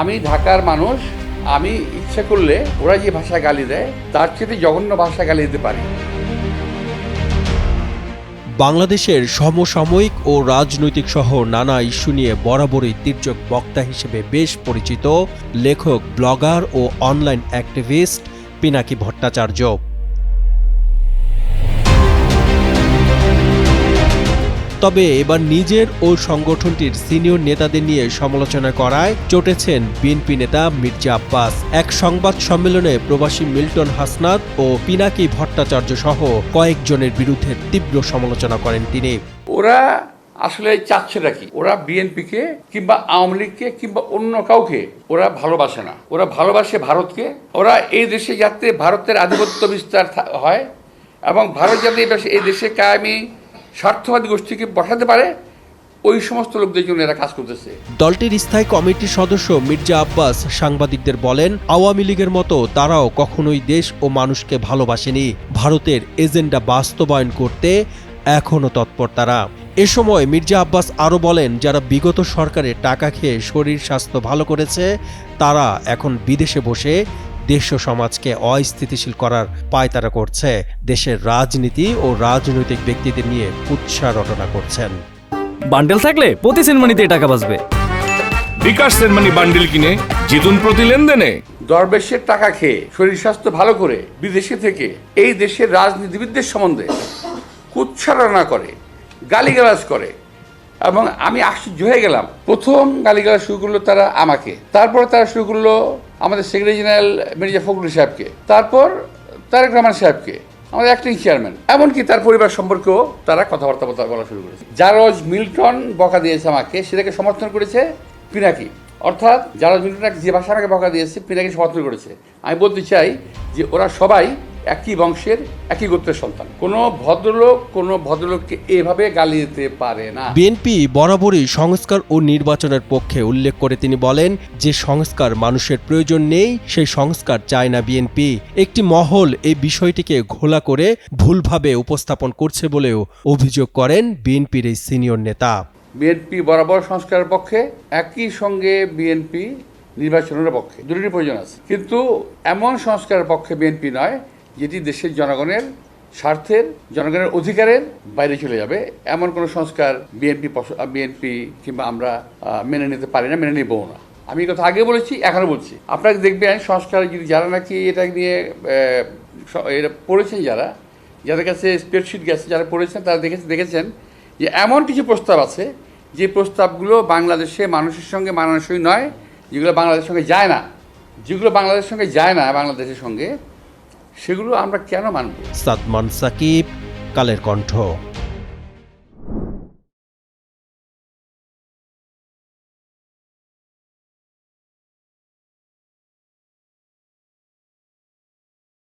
আমি ঢাকার মানুষ, আমি ইচ্ছে করলে ওরা যে ভাষা গালি দেয়, তার চেয়ে জঘন্য ভাষা গালি দিতে পারি। বাংলাদেশের সমসাময়িক ও রাজনৈতিক সহ নানা ইস্যু নিয়ে বরাবরই তীর্যক বক্তা হিসেবে বেশ পরিচিত লেখক, ব্লগার ও অনলাইন অ্যাক্টিভিস্ট পিনাকি ভট্টাচার্য। তবে এবার নিজের ও সংগঠনটির সিনিয়র নেতাদের নিয়ে সমালোচনা করায় চটেছেন বিএনপি নেতা মির্জা আব্বাস। এক সংবাদ সম্মেলনে প্রবাসী মিল্টন হাসনাত ও পিনাকি ভট্টাচার্য সহ কয়েকজনের বিরুদ্ধে তীব্র সমালোচনা করেন তিনি। ওরা আসলে চাচ্ছে কি? ওরা বিএনপিকে কিংবা আওয়ামী লীগকে কিংবা অন্য কাউকে ওরা ভালোবাসে না। ওরা ভালোবাসে ভারতকে। ওরা এই দেশে যাতে ভারতের আধিপত্য বিস্তার হয় এবং ভারত যাতে এই দেশে কায়েমি স্বার্থবাদী গোষ্ঠীকে বসাতে পারে, ওই সমস্ত লোকদের জন্য এরা কাজ করতেছে। দলটির স্থায়ী কমিটির সদস্য মির্জা আব্বাস সাংবাদিকদের বলেন, আওয়ামী লীগের মতো তারাও কখনোই দেশ ও মানুষকে ভালোবাসেনি। ভারতের এজেন্ডা বাস্তবায়ন করতে এখনও তৎপর তারা। এ সময় মির্জা আব্বাস আরও বলেন, যারা বিগত সরকারে টাকা খেয়ে শরীর স্বাস্থ্য ভালো করেছে, তারা এখন বিদেশে বসে দেশ ও সমাজকে অস্থিতিশীল করার পায়তারা করছে। দেশের রাজনীতি ও রাজনৈতিক ব্যক্তিদের নিয়ে উৎসাহ রটনা করছেন। বান্ডেল থাকলে প্রতি সেনমানিতে টাকা বাঁচবে। বিকাশ সেনমানি বান্ডিল কিনে জিতুন প্রতি লেনদেনে। দরবেশের টাকা খেয়ে শরীর স্বাস্থ্য ভালো করে বিদেশে থেকে এই দেশের রাজনীতিবিদদের সম্বন্ধে কুচ্ছারণা করে গালিগালাজ করে। এবং আমি আশ্চর্য হয়ে গেলাম প্রথম গালিগালাজ শুরু করল তারা আমাকে। তারপর তারা শুরু করল আমাদের সেক্রেটারি জেনারেল মির্জা ফখরুল সাহেবকে, তারপর তারেক রহমান সাহেবকে, আমাদের অ্যাক্টিং চেয়ারম্যান এমনকি তার পরিবার সম্পর্কেও তারা কথাবার্তা বলা শুরু করেছে। জারজ মিল্টন বকা দিয়েছে আমাকে, সেটাকে সমর্থন করেছে পিনাকি। অর্থাৎ জারজ মিল্টন যে ভাষা আমাকে বকা দিয়েছে, পিনাকি সমর্থন করেছে। আমি বলতে চাই যে ওরা সবাই একই বংশের একই গোত্রের সন্তান। কোনো ভদ্রলোক কোনো ভদ্রলোককে এভাবে গালি দিতে পারে না। বিএনপি বরাবরই সংস্কার ও নির্বাচনের পক্ষে উল্লেখ করে তিনি বলেন যে সংস্কার মানুষের প্রয়োজন নেই সেই সংস্কার চায় না বিএনপি। একটি মহল এই বিষয়টিকে ঘোলা করে ভুলভাবে উপস্থাপন করছে বলেও অভিযোগ করেন বিএনপির এই সিনিয়র নেতা। বিএনপি বরাবর সংস্কারের পক্ষে একই সঙ্গে বিএনপি নির্বাচনের পক্ষে। দুটোরই প্রয়োজন আছে। কিন্তু এমন সংস্কারের পক্ষে বিএনপি নয় যেটি দেশের জনগণের স্বার্থের, জনগণের অধিকারের বাইরে চলে যাবে। এমন কোনো সংস্কার বিএনপি বিএনপি কিংবা আমরা মেনে নিতে পারি না, মেনে নিবও না। আমি কথা আগে বলেছি, এখনও বলছি। আপনাকে দেখবেন সংস্কার যদি যারা নাকি এটা নিয়ে এটা পড়েছেন যারা, যাদের কাছে স্প্রেডশিট গেছে, যারা পড়েছেন, তারা দেখেছে, দেখেছেন যে এমন কিছু প্রস্তাব আছে, যে প্রস্তাবগুলো বাংলাদেশে মানুষের সঙ্গে মানানসই নয়, যেগুলো বাংলাদেশের সঙ্গে যায় না। যেগুলো বাংলাদেশের সঙ্গে যায় না, বাংলাদেশের সঙ্গে সেগুলো আমরা কেন মানব? সাদমান সাকিব কালের কণ্ঠ।